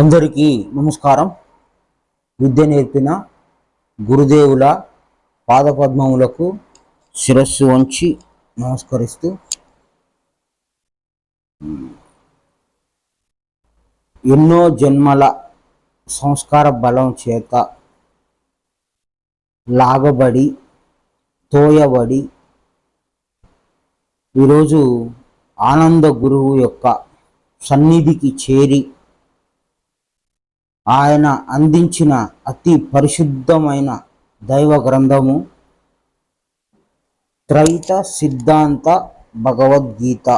అందరికీ నమస్కారం. విద్య నేర్పిన గురుదేవుల పాదపద్మములకు శిరస్సు వంచి నమస్కరిస్తూ ఎన్నో జన్మల సంస్కార బలం చేత లాగబడి తోయబడి ఈరోజు ఆనంద గురువు యొక్క సన్నిధికి చేరి ఆయన అందించిన అతి పరిశుద్ధమైన దైవ గ్రంథము త్రైత సిద్ధాంత భగవద్గీత.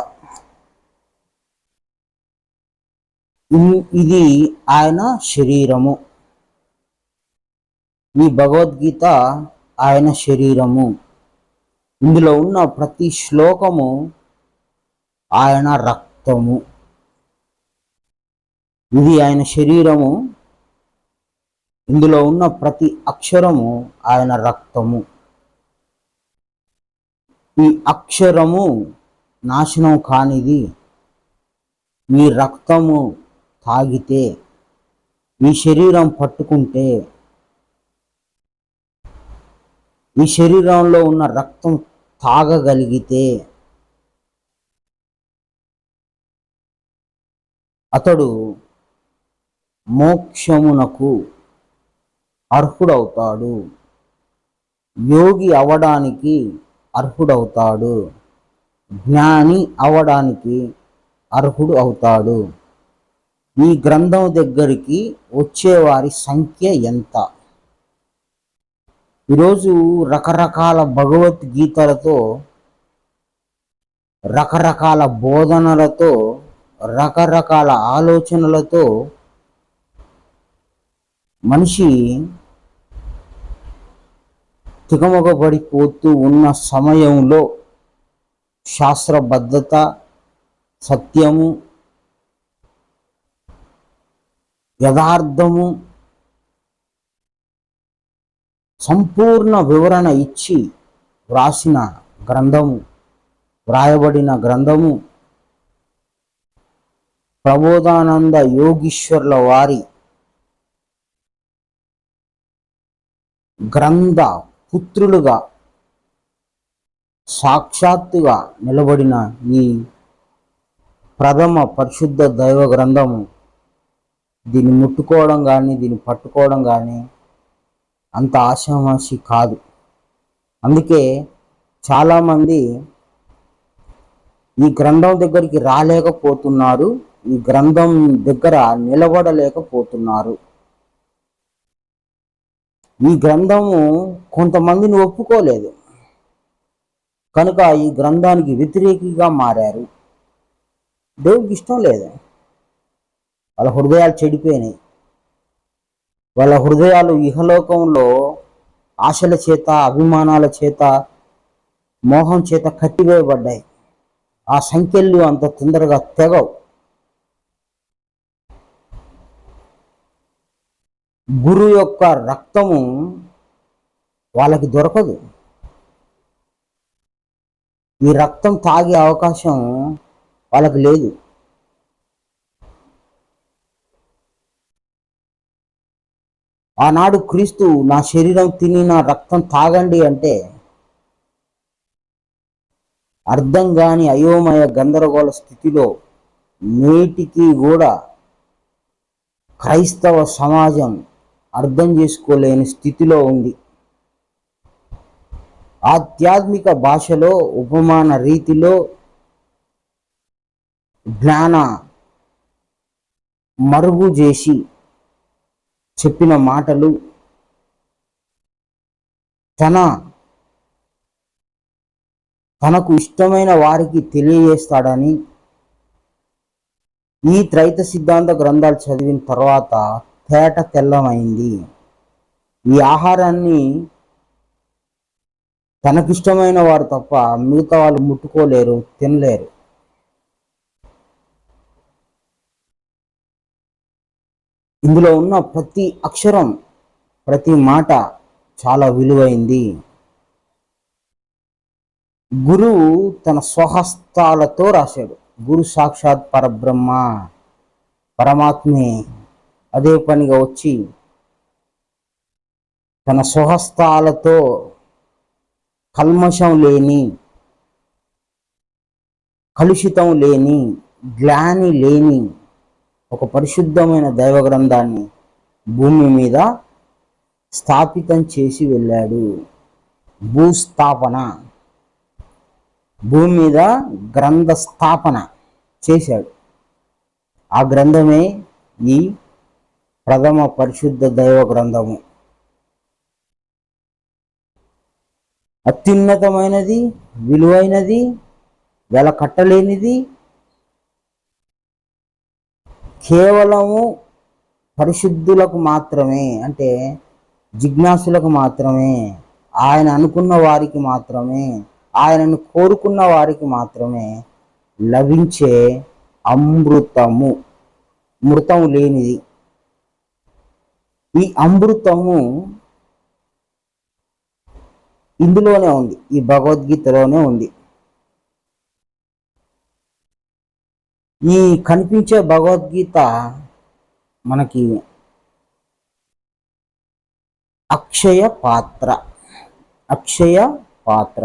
ఇది ఆయన శరీరము. ఈ భగవద్గీత ఆయన శరీరము. ఇందులో ఉన్న ప్రతి శ్లోకము ఆయన రక్తము. ఇది ఆయన శరీరము. ఇందులో ఉన్న ప్రతి అక్షరము ఆయన రక్తము. ఈ అక్షరము నాశనం కానిది మీ రక్తము తాగితే మీ శరీరం పట్టుకుంటే ఈ శరీరంలో ఉన్న రక్తం తాగగలిగితే అతడు మోక్షమునకు అర్హుడవుతాడు. యోగి అవడానికి అర్హుడవుతాడు. జ్ఞాని అవడానికి అర్హుడు అవుతాడు. ఈ గ్రంథం దగ్గరికి వచ్చేవారి సంఖ్య ఎంత? ఈరోజు రకరకాల భగవద్గీతలతో రకరకాల బోధనలతో రకరకాల ఆలోచనలతో మనిషి తికమకబడిపోతూ ఉన్న సమయంలో శాస్త్రబద్ధత సత్యము యథార్థము సంపూర్ణ వివరణ ఇచ్చి వ్రాసిన గ్రంథము వ్రాయబడిన గ్రంథము ప్రబోధానంద యోగీశ్వర్ల వారి గ్రంథ పుత్రులుగా సాక్షాత్తుగా నిలబడిన ఈ ప్రథమ పరిశుద్ధ దైవ గ్రంథము దీన్ని ముట్టుకోవడం కానీ దీన్ని పట్టుకోవడం కానీ అంత ఆశామాషి కాదు. అందుకే చాలామంది ఈ గ్రంథం దగ్గరికి రాలేకపోతున్నారు ఈ గ్రంథం దగ్గర నిలబడలేకపోతున్నారు. ఈ గ్రంథము కొంతమందిని ఒప్పుకోలేదు. కనుక ఈ గ్రంథానికి వ్యతిరేకిగా మారారు. దేవుడికి ఇష్టం లేదు. వాళ్ళ హృదయాలు చెడిపోయినాయి. వాళ్ళ హృదయాలు ఇహలోకంలో ఆశల చేత అభిమానాల చేత మోహం చేత కట్టివేయబడ్డాయి. ఆ సంఖ్యలు అంత తొందరగా తెగవు. గురు యొక్క రక్తము వాళ్ళకి దొరకదు. ఈ రక్తం తాగే అవకాశం వాళ్ళకి లేదు. ఆనాడు క్రీస్తు నా శరీరం తిని నా రక్తం తాగండి అంటే అర్థం కాని అయోమయ గందరగోళ స్థితిలో నేటికి కూడా క్రైస్తవ సమాజం అర్థం చేసుకోలేని స్థితిలో ఉంది. ఆధ్యాత్మిక భాషలో ఉపమాన రీతిలో జ్ఞాన మరుగు చేసి చెప్పిన మాటలు తన తనకు ఇష్టమైన వారికి తెలియజేస్తాడని ఈ త్రైత సిద్ధాంత గ్రంథాలు చదివిన తర్వాత తేట తెల్లమైంది. ఈ ఆహారాన్ని తనకిష్టమైన వారు తప్ప మిగతా వాళ్ళు ముట్టుకోలేరు తినలేరు. ఇందులో ఉన్న ప్రతి అక్షరం ప్రతి మాట చాలా విలువైంది. గురువు తన స్వహస్తాలతో రాశాడు. గురు సాక్షాత్ పరబ్రహ్మ పరమాత్మే అదే పనిగా వచ్చి తన స్వహస్తాలతో కల్మషం లేని కలుషితం లేని గ్లాని లేని ఒక పరిశుద్ధమైన దైవ గ్రంథాన్ని భూమి మీద స్థాపితం చేసి వెళ్ళాడు. భూస్థాపన. భూమి మీద గ్రంథ స్థాపన చేశాడు. ఆ గ్రంథమే ఈ ప్రథమ పరిశుద్ధ దైవ గ్రంథము. అత్యున్నతమైనది విలువైనది వెల కట్టలేనిది కేవలము పరిశుద్ధులకు మాత్రమే అంటే జిజ్ఞాసులకు మాత్రమే ఆయన అనుకున్న వారికి మాత్రమే ఆయనను కోరుకున్న వారికి మాత్రమే లభించే అమృతము. మృతం లేనిది. ఈ అమృతము ఇందులోనే ఉంది. ఈ భగవద్గీతలోనే ఉంది. ఈ కనిపించే భగవద్గీత మనకి అక్షయ పాత్ర. అక్షయ పాత్ర.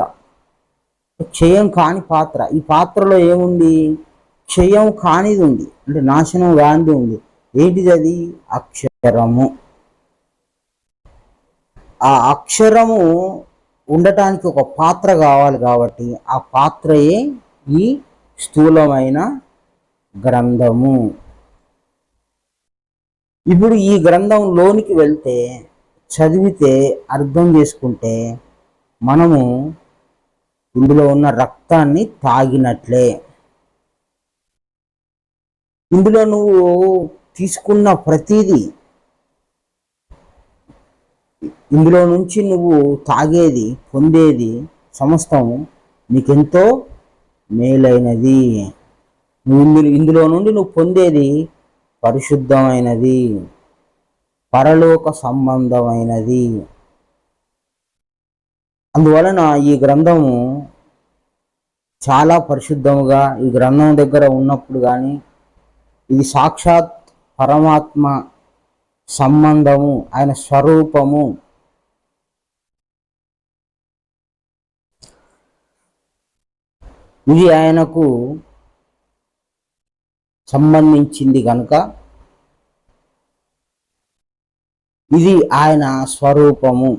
క్షయం కాని పాత్ర. ఈ పాత్రలో ఏముంది? క్షయం కానిది ఉంది. అంటే నాశనం కానిది ఉంది. ఏంటిది అది? అక్షరము. ఆ అక్షరము ఉండటానికి ఒక పాత్ర కావాలి కాబట్టి ఆ పాత్రయే ఈ స్థూలమైన గ్రంథము. ఇప్పుడు ఈ గ్రంథంలోనికి వెళ్తే చదివితే అర్థం చేసుకుంటే మనము ఇందులో ఉన్న రక్తాన్ని తాగినట్లే. ఇందులో నువ్వు తీసుకున్న ప్రతిదీ ఇందులో నుంచి నువ్వు తాగేది పొందేది సమస్తం నీకెంతో మేలైనది. నువ్వు ఇందులో ఇందులో నుండి నువ్వు పొందేది పరిశుద్ధమైనది పరలోక సంబంధమైనది. అందువలన ఈ గ్రంథము చాలా పరిశుద్ధముగా ఈ గ్రంథం దగ్గర ఉన్నప్పుడు కానీ ఇది సాక్షాత్ పరమాత్మ సంబంధము ఆయన స్వరూపము. ఇది ఆయనకు సంబంధించింది కనుక ఇది ఆయన స్వరూపము.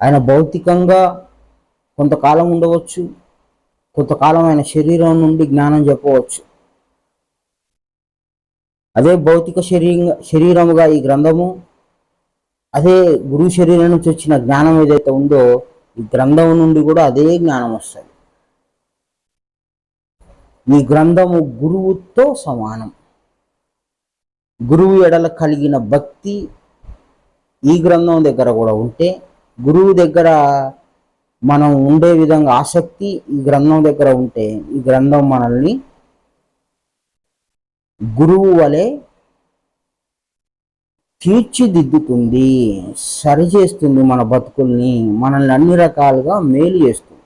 ఆయన భౌతికంగా కొంతకాలం ఉండవచ్చు కొంతకాలం ఆయన శరీరం నుండి జ్ఞానం చెప్పవచ్చు. అదే భౌతిక శరీర శరీరముగా ఈ గ్రంథము అదే గురువు శరీరం నుంచి వచ్చిన జ్ఞానం ఏదైతే ఉందో ఈ గ్రంథం నుండి కూడా అదే జ్ఞానం వస్తుంది. ఈ గ్రంథము గురువుతో సమానం. గురువు ఎడల కలిగిన భక్తి ఈ గ్రంథం దగ్గర కూడా ఉంటే గురువు దగ్గర మనం ఉండే విధంగా ఆసక్తి ఈ గ్రంథం దగ్గర ఉంటే ఈ గ్రంథం మనల్ని గురువు వలె తీర్చిదిద్దుతుంది సరిచేస్తుంది మన బతుకుల్ని మనల్ని అన్ని రకాలుగా మేలు చేస్తుంది.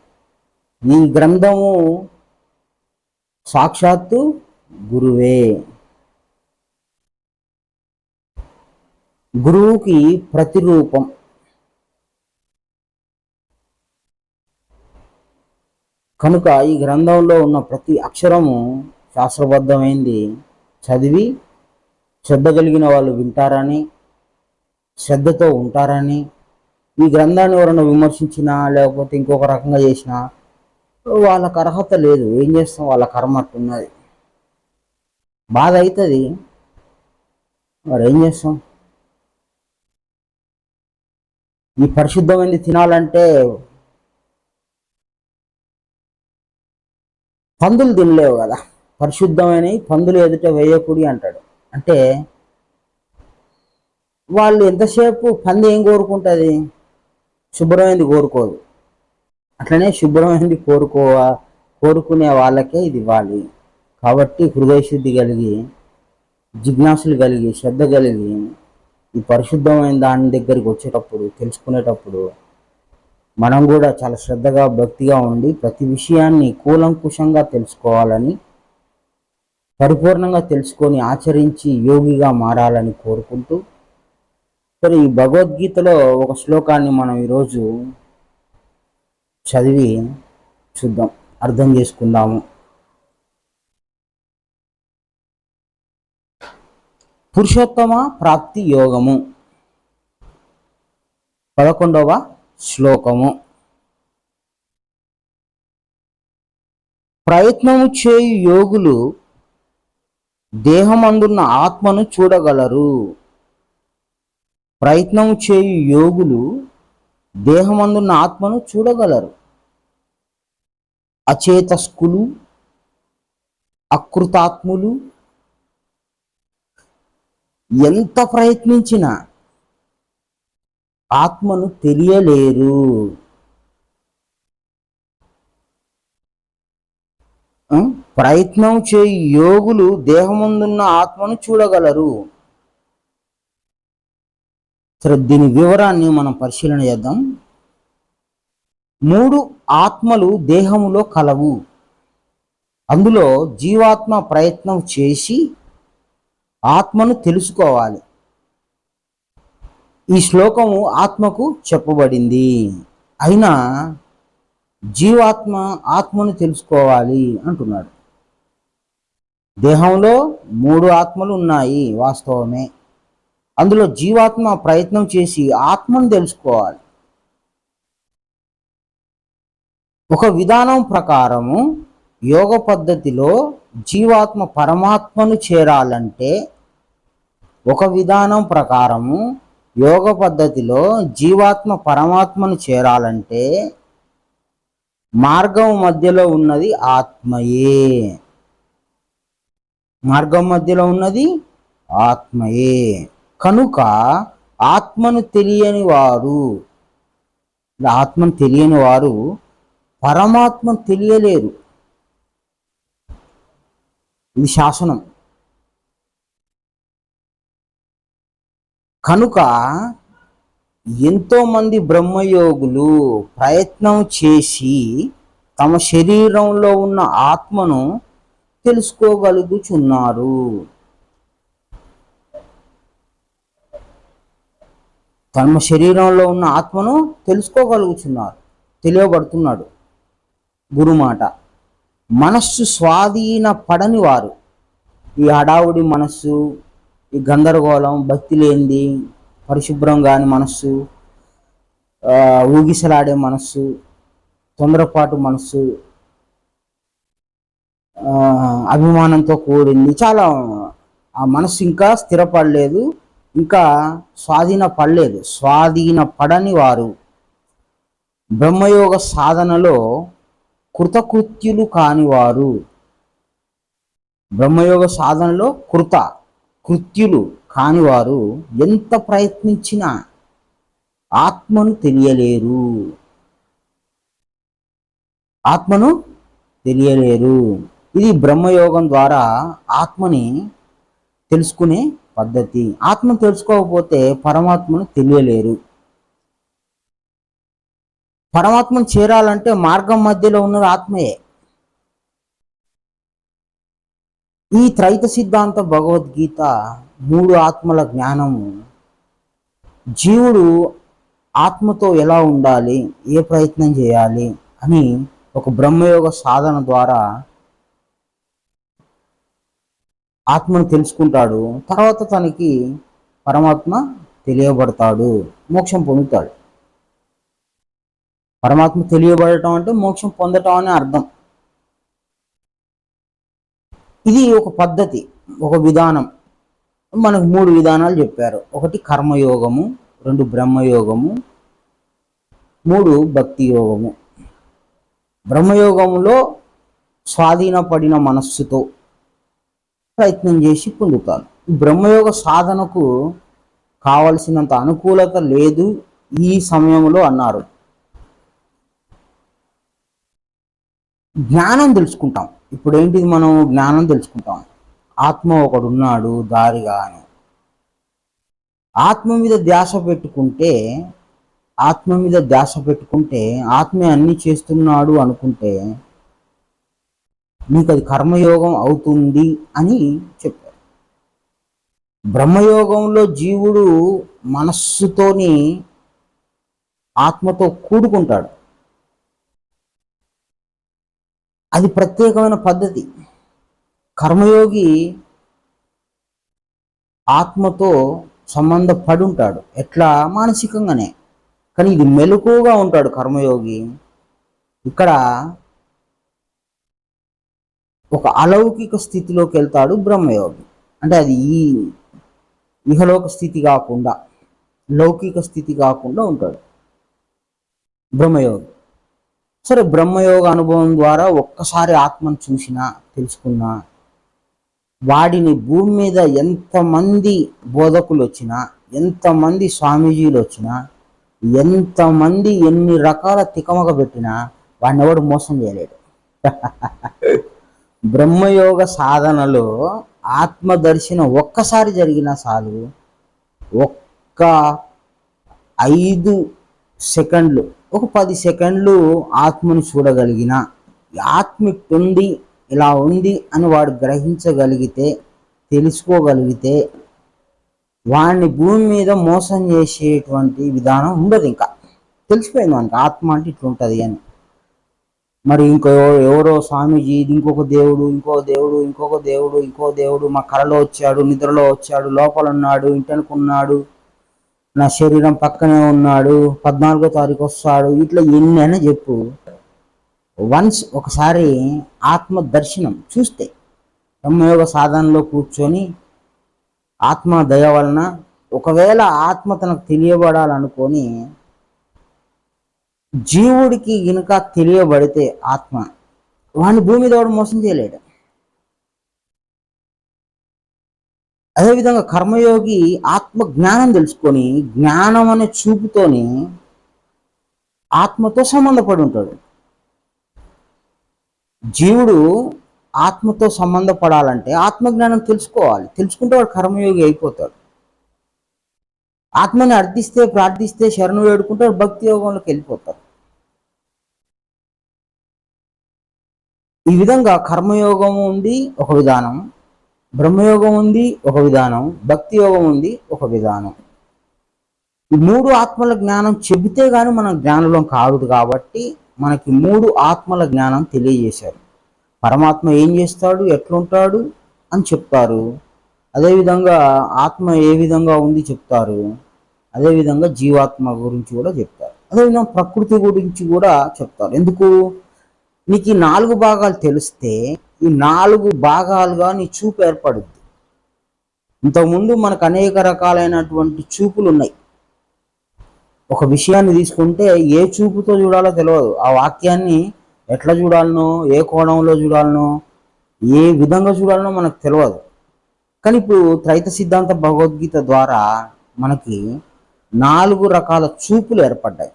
ఈ గ్రంథము సాక్షాత్తు గురువే. గురువుకి ప్రతిరూపం. కనుక ఈ గ్రంథంలో ఉన్న ప్రతి అక్షరము శాస్త్రబద్ధమైంది. చదివి శ్రద్ధ కలిగిన వాళ్ళు వింటారని శ్రద్ధతో ఉంటారని ఈ గ్రంథాన్ని ఎవరైనా విమర్శించినా లేకపోతే ఇంకొక రకంగా చేసినా వాళ్ళకి అర్హత లేదు. ఏం చేస్తాం? వాళ్ళ కర్మ అట్టున్నది. బాధ అవుతుంది మరి ఏం చేస్తాం? ఈ పరిశుద్ధమైనది తినాలంటే పందులు తినలేవు కదా. పరిశుద్ధమైనవి పందులు ఎదుట వేయకూడి అంటాడు. అంటే వాళ్ళు ఎంతసేపు పంది ఏం కోరుకుంటుంది? శుభ్రమైనది కోరుకోదు. అట్లనే శుభ్రమైనది కోరుకోవా కోరుకునే వాళ్ళకే ఇది ఇవ్వాలి. కాబట్టి హృదయశుద్ధి కలిగి జిజ్ఞాసులు కలిగి శ్రద్ధ కలిగి ఈ పరిశుద్ధమైన దాని దగ్గరికి వచ్చేటప్పుడు తెలుసుకునేటప్పుడు మనం కూడా చాలా శ్రద్ధగా భక్తిగా ఉండి ప్రతి విషయాన్ని కూలంకుషంగా తెలుసుకోవాలని పరిపూర్ణంగా తెలుసుకొని ఆచరించి యోగిగా మారాలని కోరుకుంటూ సరే ఈ భగవద్గీతలో ఒక శ్లోకాన్ని మనం ఈరోజు చదివి చూద్దాం అర్థం చేసుకుందాము. పురుషోత్తమ ప్రాప్తి యోగము. పదకొండవ శ్లోకము. ప్రయత్నము చేయు యోగులు దేహమందున్న ఆత్మను చూడగలరు. ప్రయత్నము చేయు యోగులు దేహమందున్న ఆత్మను చూడగలరు. అచేతస్కులు అకృతాత్ములు ఎంత ప్రయత్నించినా ఆత్మను తెలియలేరు. ప్రయత్నం చేయి యోగులు దేహముందున్న ఆత్మను చూడగలరు. సరే దీని వివరాన్ని మనం పరిశీలన చేద్దాం. మూడు ఆత్మలు దేహములో కలవు. అందులో జీవాత్మ ప్రయత్నం చేసి ఆత్మను తెలుసుకోవాలి. ఈ శ్లోకము ఆత్మకు చెప్పబడింది. అయినా జీవాత్మ ఆత్మను తెలుసుకోవాలి అంటున్నాడు. దేహంలో మూడు ఆత్మలు ఉన్నాయి వాస్తవమే. అందులో జీవాత్మ ప్రయత్నం చేసి ఆత్మను తెలుసుకోవాలి. ఒక విధానం ప్రకారము యోగ పద్ధతిలో జీవాత్మ పరమాత్మను చేరాలంటే ఒక విధానం ప్రకారము యోగ పద్ధతిలో జీవాత్మ పరమాత్మను చేరాలంటే మార్గం మధ్యలో ఉన్నది ఆత్మయే. మార్గం మధ్యలో ఉన్నది ఆత్మయే. కనుక ఆత్మను తెలియని వారు ఆత్మను తెలియని వారు పరమాత్మను తెలియలేరు. ఇది శాసనం. కనుక ఎంతో మంది బ్రహ్మయోగులు ప్రయత్నం చేసి తమ శరీరంలో ఉన్న ఆత్మను తెలుసుకోగలుగుచున్నారు. తమ శరీరంలో ఉన్న ఆత్మను తెలుసుకోగలుగుతున్నారు తెలియబడుతున్నాడు. గురుమాట. మనస్సు స్వాధీన పడని వారు. ఈ హడావుడి మనస్సు ఈ గందరగోళం భక్తి లేనిది పరిశుభ్రం కాని మనస్సు ఊగిసలాడే మనస్సు తొందరపాటు మనస్సు అభిమానంతో కూడింది. చాలా ఆ మనస్సు ఇంకా స్థిరపడలేదు. ఇంకా స్వాధీన పడలేదు. స్వాధీన పడని వారు బ్రహ్మయోగ సాధనలో కృతకృత్యులు కానివారు బ్రహ్మయోగ సాధనలో కృత కృత్యులు కానివారు ఎంత ప్రయత్నించినా ఆత్మను తెలియలేరు. ఆత్మను తెలియలేరు. ఇది బ్రహ్మయోగం ద్వారా ఆత్మని తెలుసుకునే పద్ధతి. ఆత్మ తెలుసుకోకపోతే పరమాత్మను తెలియలేరు. పరమాత్మను చేరాలంటే మార్గం మధ్యలో ఉన్నది ఆత్మయే. ఈ త్రైత సిద్ధాంత భగవద్గీత మూడు ఆత్మల జ్ఞానము. జీవుడు ఆత్మతో ఎలా ఉండాలి? ఏ ప్రయత్నం చేయాలి? అని ఒక బ్రహ్మయోగ సాధన ద్వారా ఆత్మను తెలుసుకుంటాడు తర్వాత తనకి పరమాత్మ తెలియబడతాడు మోక్షం పొందుతాడు. పరమాత్మ తెలియబడటం అంటే మోక్షం పొందటం అనే అర్థం. ఇది ఒక పద్ధతి ఒక విధానం. మనకు మూడు విధానాలు చెప్పారు. ఒకటి కర్మయోగము రెండు బ్రహ్మయోగము మూడు భక్తి యోగము బ్రహ్మయోగంలో స్వాధీనపడిన మనస్సుతో ప్రయత్నం చేసి పొందుతాను. బ్రహ్మయోగ సాధనకు కావలసినంత అనుకూలత లేదు ఈ సమయంలో అన్నారు. జ్ఞానం తెలుసుకుంటాం. ఇప్పుడు ఏంటిది మనం జ్ఞానం తెలుసుకుంటాం? ఆత్మ ఒకడు ఉన్నాడు దారిగా అని. ఆత్మ మీద ధ్యాస పెట్టుకుంటే ఆత్మ మీద ధ్యాస పెట్టుకుంటే ఆత్మే అన్ని చేస్తున్నాడు అనుకుంటే మీకు అది కర్మయోగం అవుతుంది అని చెప్పారు. బ్రహ్మయోగంలో జీవుడు మనస్సుతోని ఆత్మతో కూడుకుంటాడు. అది ప్రత్యేకమైన పద్ధతి. కర్మయోగి ఆత్మతో సంబంధపడి ఉంటాడు ఎట్లా? మానసికంగానే. కానీ ఇది మెలకువగా ఉంటాడు కర్మయోగి. ఇక్కడ ఒక అలౌకిక స్థితిలోకి వెళ్తాడు బ్రహ్మయోగి. అంటే అది ఈ ఇహలోక స్థితి కాకుండా లౌకిక స్థితి కాకుండా ఉంటాడు బ్రహ్మయోగి. సరే బ్రహ్మయోగ అనుభవం ద్వారా ఒక్కసారి ఆత్మను చూసినా తెలుసుకున్నా వాడిని భూమి మీద ఎంతమంది బోధకులు వచ్చినా ఎంతమంది స్వామీజీలు వచ్చినా ఎంతమంది ఎన్ని రకాల తికమక పెట్టినా వాడిని ఎవడు మోసం చేయలేడు. బ్రహ్మయోగ సాధనలో ఆత్మదర్శనం ఒక్కసారి జరిగినా చాలు. ఒక్క ఐదు సెకండ్లు ఒక పది సెకండ్లు ఆత్మను చూడగలిగిన ఈ ఆత్మ ఇలా ఉంది అని వాడు గ్రహించగలిగితే తెలుసుకోగలిగితే వాడిని భూమి మీద మోసం చేసేటువంటి విధానం ఉండదు ఇంకా. తెలిసిపోయింది మనకి ఆత్మ అంటే ఇట్లుంటుంది అని. మరి ఇంకో ఎవరో స్వామీజీ ఇది ఇంకొక దేవుడు ఇంకో దేవుడు ఇంకొక దేవుడు ఇంకో దేవుడు మా కళలో వచ్చాడు నిద్రలో వచ్చాడు లోపల ఉన్నాడు ఇంటనుకున్నాడు నా శరీరం పక్కనే ఉన్నాడు పద్నాలుగో తారీఖు వస్తాడు ఇట్లా ఎన్నైనా చెప్పు. వన్స్ ఒకసారి ఆత్మ దర్శనం చూస్తే బ్రహ్మయోగ సాధనలో కూర్చొని ఆత్మ దయ వలన ఒకవేళ ఆత్మ తనకు తెలియబడాలనుకొని జీవుడికి గనుక తెలియబడితే ఆత్మ వాడిని భూమి మీద మోసం చేయలేడు. అదేవిధంగా కర్మయోగి ఆత్మ జ్ఞానం తెలుసుకొని జ్ఞానం అనే చూపుతోని ఆత్మతో సంబంధపడి ఉంటాడు. జీవుడు ఆత్మతో సంబంధపడాలంటే ఆత్మజ్ఞానం తెలుసుకోవాలి. తెలుసుకుంటే వాడు కర్మయోగి అయిపోతాడు. ఆత్మని అర్థిస్తే ప్రార్థిస్తే శరణు వేడుకుంటే భక్తి యోగంలోకి వెళ్ళిపోతాడు. ఈ విధంగా కర్మయోగం ఉంది ఒక విధానం. బ్రహ్మయోగం ఉంది ఒక విధానం. భక్తి యోగం ఉంది ఒక విధానం. ఈ మూడు ఆత్మల జ్ఞానం చెబితే గాని మనం జ్ఞానంలో కాదు కాబట్టి మనకి మూడు ఆత్మల జ్ఞానం తెలియజేశారు. పరమాత్మ ఏం చేస్తాడు ఎట్లుంటాడు అని చెప్తారు. అదేవిధంగా ఆత్మ ఏ విధంగా ఉంది చెప్తారు. అదేవిధంగా జీవాత్మ గురించి కూడా చెప్తారు. అదేవిధంగా ప్రకృతి గురించి కూడా చెప్తారు. ఎందుకు? నీకు ఈ నాలుగు భాగాలు తెలిస్తే ఈ నాలుగు భాగాలుగా నీ చూపు ఏర్పడుద్ది. ఇంతకుముందు మనకు అనేక రకాలైనటువంటి చూపులు ఉన్నాయి. ఒక విషయాన్ని తీసుకుంటే ఏ చూపుతో చూడాలో తెలియదు ఆ వాక్యాన్ని ఎట్లా చూడాలనో ఏ కోణంలో చూడాలనో ఏ విధంగా చూడాలనో మనకు తెలియదు కానీ ఇప్పుడు త్రైత సిద్ధాంత భగవద్గీత ద్వారా మనకి నాలుగు రకాల చూపులు ఏర్పడ్డాయి.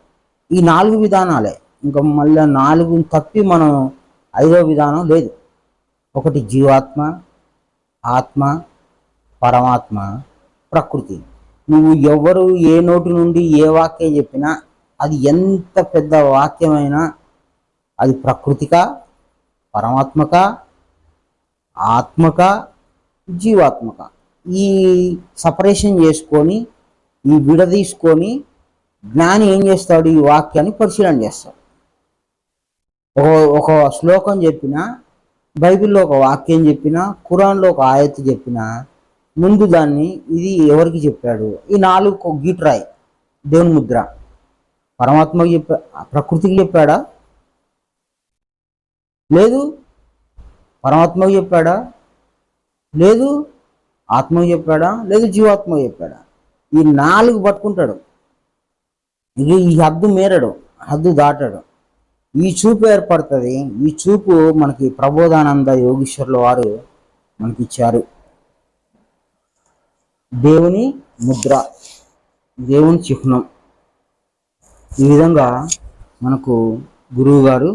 ఈ నాలుగు విధానాలే. ఇంకా మళ్ళీ నాలుగు తప్పి మనం ఐదో విధానం లేదు. ఒకటి జీవాత్మ ఆత్మ పరమాత్మ ప్రకృతి. నువ్వు ఎవరు ఏ నోటి నుండి ఏ వాక్యం చెప్పినా అది ఎంత పెద్ద వాక్యమైనా అది ప్రకృతిక పరమాత్మక ఆత్మక జీవాత్మక. ఈ సపరేషన్ చేసుకొని ఈ విడదీసుకొని జ్ఞాని ఏం చేస్తాడు? ఈ వాక్యాన్ని పరిశీలన చేస్తాడు. ఒక ఒక శ్లోకం చెప్పినా బైబిల్లో ఒక వాక్యం చెప్పినా ఖురాన్లో ఒక ఆయత్ చెప్పినా ముందు దాన్ని ఇది ఎవరికి చెప్పాడు? ఈ నాలుగు గీట్రాయ్ దేవుని ముద్ర. పరమాత్మకి చెప్పా ప్రకృతికి చెప్పాడా? లేదు. పరమాత్మకు చెప్పాడా? లేదు. ఆత్మకు చెప్పాడా? లేదు జీవాత్మకి చెప్పాడా? ఈ నాలుగు పట్టుకుంటాడు. ఇది ఈ హద్దు మేరడు. హద్దు దాటాడు. ఈ చూపు ఏర్పడుతుంది. ఈ చూపు మనకి ప్రబోధానంద యోగీశ్వరుల వారు మనకి ఇచ్చారు దేవుని ముద్ర దేవుని చిహ్నం. ఈ విధంగా మనకు గురువు గారు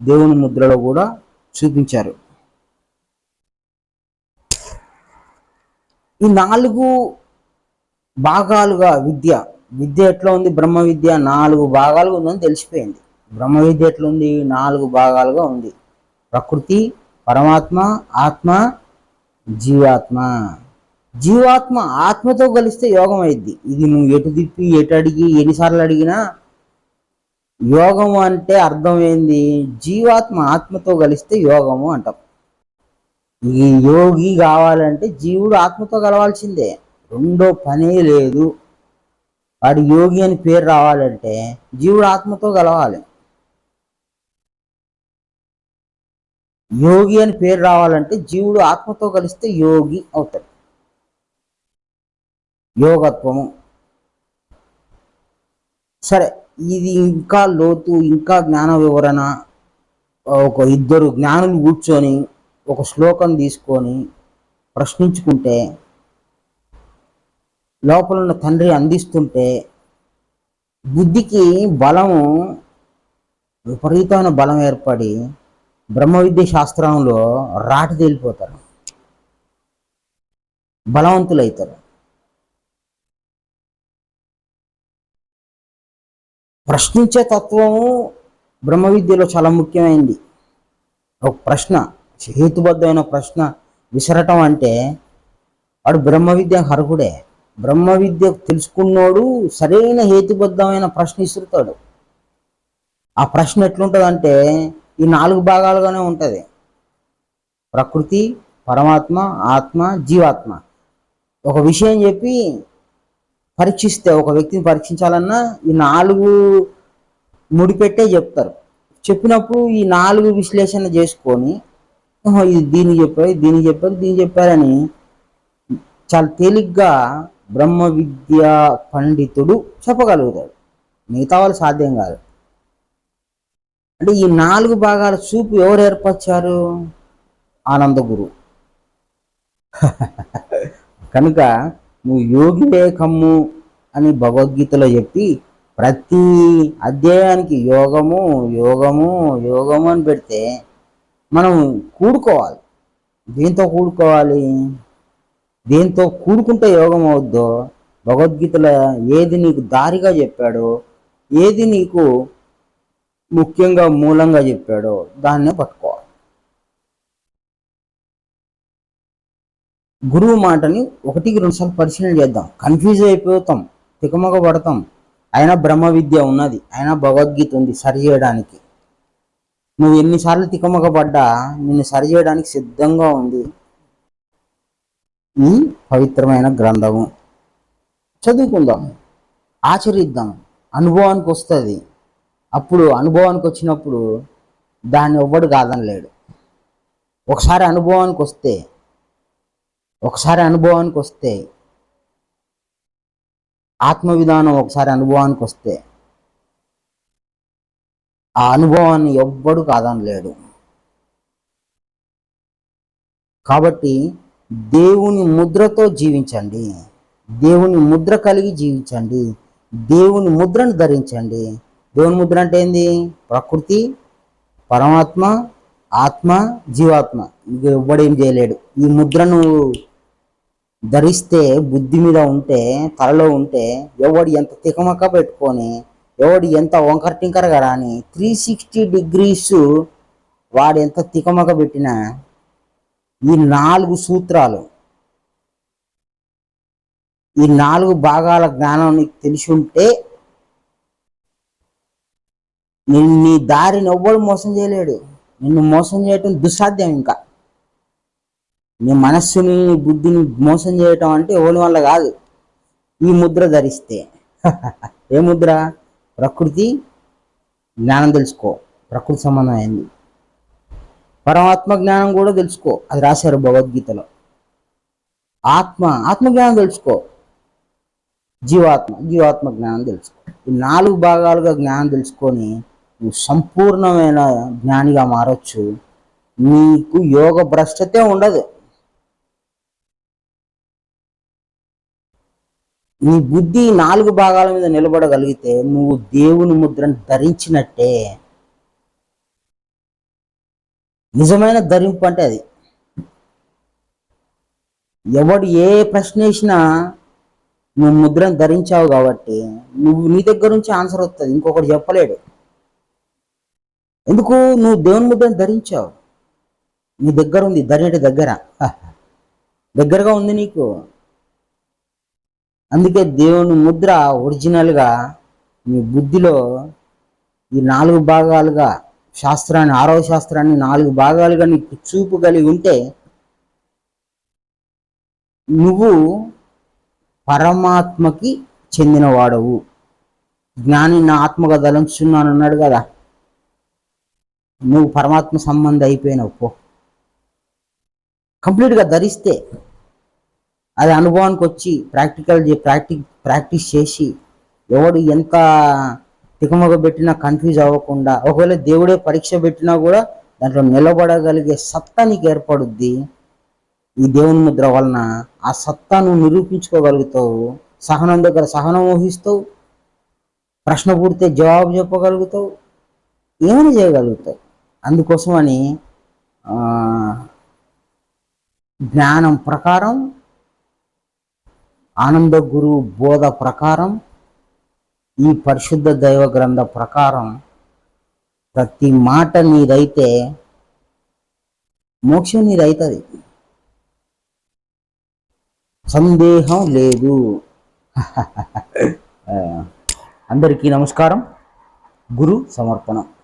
దేవుని ముద్రలో కూడా చూపించారు. ఈ నాలుగు భాగాలుగా విద్య విద్య ఎట్లా ఉంది? బ్రహ్మ విద్య నాలుగు భాగాలుగా ఉందని తెలిసిపోయింది. బ్రహ్మ విద్య ఎట్లుంది? నాలుగు భాగాలుగా ఉంది. ప్రకృతి పరమాత్మ ఆత్మ జీవాత్మ. జీవాత్మ ఆత్మతో కలిస్తే యోగం అయింది ఇది నువ్వు ఎటు తిప్పి ఎటు అడిగి ఎన్నిసార్లు అడిగినా యోగం అంటే అర్థం ఏంది జీవాత్మ ఆత్మతో కలిస్తే యోగము అంటాం. ఈ యోగి కావాలంటే జీవుడు ఆత్మతో కలవాల్సిందే. రెండో పనే లేదు. వాడు యోగి అని పేరు రావాలంటే జీవుడు ఆత్మతో కలవాలి. యోగి అని పేరు రావాలంటే జీవుడు ఆత్మతో కలిస్తే యోగి అవుతాడు. యోగత్వము. సరే ఇది ఇంకా లోతు ఇంకా జ్ఞాన వివరణ ఒక ఇద్దరు జ్ఞానులు కూర్చొని ఒక శ్లోకం తీసుకొని ప్రశ్నించుకుంటే లోపల ఉన్న తండ్రి అందిస్తుంటే బుద్ధికి బలము విపరీతమైన బలం ఏర్పడి బ్రహ్మ విద్య శాస్త్రంలో రాటి తేలిపోతారు. బలవంతులవుతారు ప్రశ్నించే తత్వము బ్రహ్మ విద్యలో చాలా ముఖ్యమైనది ఒక ప్రశ్న హేతుబద్ధమైన ప్రశ్న విసరటం అంటే వాడు బ్రహ్మ విద్య హరకుడే బ్రహ్మ విద్య తెలుసుకున్నోడు సరైన హేతుబద్ధమైన ప్రశ్న ఇసురుతాడు ఆ ప్రశ్న ఎట్లుంటుందంటే ఈ నాలుగు భాగాలుగానే ఉంటుంది. ప్రకృతి పరమాత్మ ఆత్మ జీవాత్మ. ఒక విషయం చెప్పి పరీక్షిస్తే ఒక వ్యక్తిని పరీక్షించాలన్నా ఈ నాలుగు ముడిపెట్టే చెప్తారు. చెప్పినప్పుడు ఈ నాలుగు విశ్లేషణ చేసుకొని ఇది దీన్ని చెప్పారు దీన్ని చెప్పారు దీన్ని చెప్పారని చాలా తేలిగ్గా బ్రహ్మ విద్య పండితుడు చెప్పగలుగుతాడు. మిగతా వాళ్ళు సాధ్యం కాదు. అంటే ఈ నాలుగు భాగాల చూపు ఎవరు ఏర్పరిచారు? ఆనంద గురు కనుక నువ్వు యోగి కమ్ము అని భగవద్గీతలో చెప్పి ప్రతి అధ్యాయానికి యోగము యోగము యోగము అని పెడితే మనం కూడుకోవాలి. దేంతో కూడుకోవాలి? దేంతో కూడుకుంటే యోగం అవుద్దో? భగవద్గీతలో ఏది నీకు దారిగా చెప్పాడో ఏది నీకు ముఖ్యంగా మూలంగా చెప్పాడో దాన్నే పట్టుకోవాలి. గురువు మాటని ఒకటికి రెండుసార్లు పరిశీలన చేద్దాం. కన్ఫ్యూజ్ అయిపోతాం తికమక పడతాం. అయినా బ్రహ్మ విద్య ఉన్నది అయినా భగవద్గీత ఉంది సరి చేయడానికి. నువ్వు ఎన్నిసార్లు తికమక పడ్డా నిన్ను సరి చేయడానికి సిద్ధంగా ఉంది. ఈ పవిత్రమైన గ్రంథము. చదువుకుందాం ఆచరిద్దాం అనుభవానికి వస్తుంది అప్పుడు అనుభవానికి వచ్చినప్పుడు దాన్ని ఎవ్వడు కాదనలేడు. ఒకసారి అనుభవానికి వస్తే ఒకసారి అనుభవానికి వస్తే ఆత్మ విధానం ఒకసారి అనుభవానికి వస్తే ఆ అనుభవాన్ని ఎవ్వడు కాదనలేడు. కాబట్టి దేవుని ముద్రతో జీవించండి. దేవుని ముద్ర కలిగి జీవించండి. దేవుని ముద్రను ధరించండి. ముద్ర అంటే ఏంది? ప్రకృతి పరమాత్మ ఆత్మ జీవాత్మ. ఇక ఎవ్వడేం చేయలేడు. ఈ ముద్రను ధరిస్తే బుద్ధి మీద ఉంటే తలలో ఉంటే ఎవడు ఎంత తికమక పెట్టుకొని ఎవడు ఎంత వంకర టింకరగా రాని త్రీ సిక్స్టీ డిగ్రీస్ వాడు ఎంత తికమక పెట్టినా ఈ నాలుగు సూత్రాలు ఈ నాలుగు భాగాల జ్ఞానం నీకు తెలిసి ఉంటే నేను నీ దారిని ఎవ్వడు మోసం చేయలేడు. నిన్ను మోసం చేయటం దుస్సాధ్యం ఇంకా. నీ మనస్సుని బుద్ధిని మోసం చేయటం అంటే ఎవరి వల్ల కాదు. ఈ ముద్ర ధరిస్తే. ఏ ముద్ర? ప్రకృతి జ్ఞానం తెలుసుకో. ప్రకృతి సంబంధమైంది పరమాత్మ జ్ఞానం కూడా తెలుసుకో. అది రాశారు భగవద్గీతలో. ఆత్మ ఆత్మజ్ఞానం తెలుసుకో. జీవాత్మ జీవాత్మ జ్ఞానం తెలుసుకో. ఈ నాలుగు భాగాలుగా జ్ఞానం తెలుసుకొని నువ్వు సంపూర్ణమైన జ్ఞానిగా మారొచ్చు. నీకు యోగ భ్రష్టతే ఉండదు. నీ బుద్ధి నాలుగు భాగాల మీద నిలబడగలిగితే నువ్వు దేవుని ముద్రను ధరించినట్టే. నిజమైన ధరింపు అంటే అది. ఎవడు ఏ ప్రశ్న వేసినా నువ్వు ముద్రను ధరించావు కాబట్టి నువ్వు నీ దగ్గర నుంచి ఆన్సర్ వస్తుంది ఇంకొకటి చెప్పలేడు. ఎందుకు? నువ్వు దేవుని ముద్దని ధరించావు. నీ దగ్గర ఉంది ధరణి దగ్గర. దగ్గరగా ఉంది నీకు. అందుకే దేవుని ముద్ర ఒరిజినల్గా నీ బుద్ధిలో ఈ నాలుగు భాగాలుగా శాస్త్రాన్ని ఆరవ శాస్త్రాన్ని నాలుగు భాగాలుగా నీకు చూపు కలిగి ఉంటే నువ్వు పరమాత్మకి చెందినవాడవు. జ్ఞాని నా ఆత్మగా దలంచున్నాను అన్నాడు కదా. నువ్వు పరమాత్మ సంబంధి అయిపోయినావు పో. కంప్లీట్గా ధరిస్తే అది అనుభవానికి వచ్చి ప్రాక్టికల్ ప్రాక్టి ప్రాక్టీస్ చేసి ఎవడు ఎంత తికమగ పెట్టినా కన్ఫ్యూజ్ అవ్వకుండా ఒకవేళ దేవుడే పరీక్ష పెట్టినా కూడా దాంట్లో నిలబడగలిగే సత్తా నీకు ఏర్పడుద్ది. ఈ దేవుని ముద్ర వలన ఆ సత్తా నువ్వు నిరూపించుకోగలుగుతావు సహనం దగ్గర సహనం ఊహిస్తావు ప్రశ్న పూర్తి జవాబు చెప్పగలుగుతావు ఏమైనా చేయగలుగుతావు. అందుకోసమని అని జ్ఞానం ప్రకారం ఆనంద గురువు బోధ ప్రకారం ఈ పరిశుద్ధ దైవ గ్రంథ ప్రకారం ప్రతి మాట నీదైతే మోక్షం నీదైతుంది. సందేహం లేదు. అందరికీ నమస్కారం. గురు సమర్పణం.